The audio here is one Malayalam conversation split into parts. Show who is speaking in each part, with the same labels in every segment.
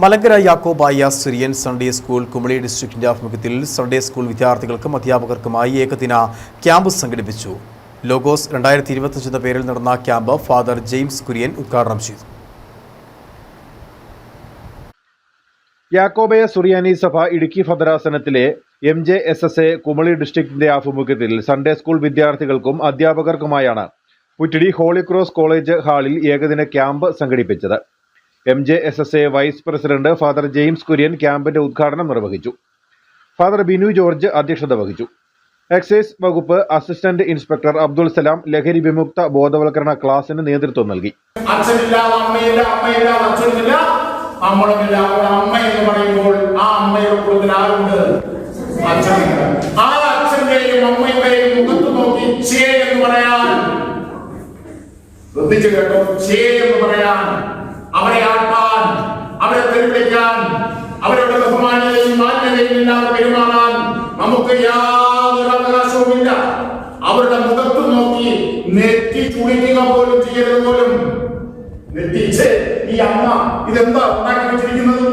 Speaker 1: Malankara Yakobaya Syrian Sunday school Kumily ഡിസ്ട്രിക്റ്റിന്റെ ആഭിമുഖ്യത്തിൽ സൺഡേ സ്കൂൾ വിദ്യാർത്ഥികൾക്കും അധ്യാപകർക്കുമായി ഏകദിന ക്യാമ്പ് സംഘടിപ്പിച്ചു. ലോഗോസ് രണ്ടായിരത്തി ഇരുപത്തഞ്ച് എന്ന പേരിൽ നടന്ന ക്യാമ്പ് ഫാദർ ജെയിംസ് കുര്യൻ ഉദ്ഘാടനം ചെയ്തു.
Speaker 2: യാക്കോബയ സുറിയാനി സഭ Idukki ഭദ്രാസനത്തിലെ M J S S A Kumily ഡിസ്ട്രിക്റ്റിന്റെ ആഭിമുഖ്യത്തിൽ സൺഡേ സ്കൂൾ വിദ്യാർത്ഥികൾക്കും അധ്യാപകർക്കുമായാണ് പുറ്റിടി ഹോളി ക്രോസ് കോളേജ് ഹാളിൽ ഏകദിന ക്യാമ്പ് സംഘടിപ്പിച്ചത്. M J S S A vice president father James Kurian ക്യാമ്പിന്റെ ഉദ്ഘാടനം നിർവഹിച്ചു. ഫാദർ ബിനു ജോർജ് അധ്യക്ഷത വഹിച്ചു. എക്സൈസ് വകുപ്പ് അസിസ്റ്റന്റ് ഇൻസ്പെക്ടർ അബ്ദുൾ സലാം ലഹരി വിമുക്ത ബോധവൽക്കരണ ക്ലാസിന് നേതൃത്വം നൽകി.
Speaker 3: അമ്മയില്ല അമ്മ എന്ന് പറയുമ്പോൾ ആ ആ എന്ന് പറയാൻ. കേട്ടോ. ചേ എന്ന് പറയാൻ. അവരെ ആക്കാൻ അവരെ പെരുപ്പിക്കാൻ അവരുടെ ബഹുമാനതയും മാന്യതയും ഇല്ലാതെ പെരുമാറാൻ നമുക്ക് യാതൊരു അവകാശവുമില്ല. അവരുടെ മുഖത്ത് നോക്കി നെറ്റി ചുളിക്കുക പോലും ചെയ്യരുത് പോലും. നെറ്റിച്ച് ഈ അമ്മ ഇതെന്താ ഉണ്ടാക്കി വെച്ചിരിക്കുന്നത്?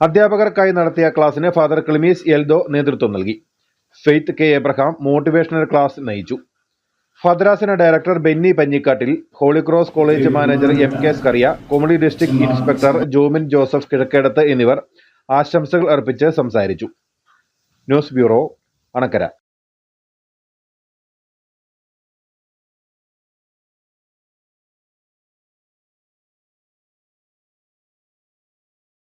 Speaker 2: അധ്യാപകർക്കായി നടത്തിയ ക്ലാസ്സിന് ഫാദർ ക്ലിമീസ് എൽദോ നേതൃത്വം നൽകി. Faith K Abraham motivational class നയിച്ചു. ഭദ്രാസന director Benny Panjikattil Holy Cross college manager M K Scaria Kumily district inspector Jomin Joseph Kizhakkedath എന്നിവർ ആശംസകൾ അർപ്പിച്ച് സംസാരിച്ചു. News bureau Anakkara.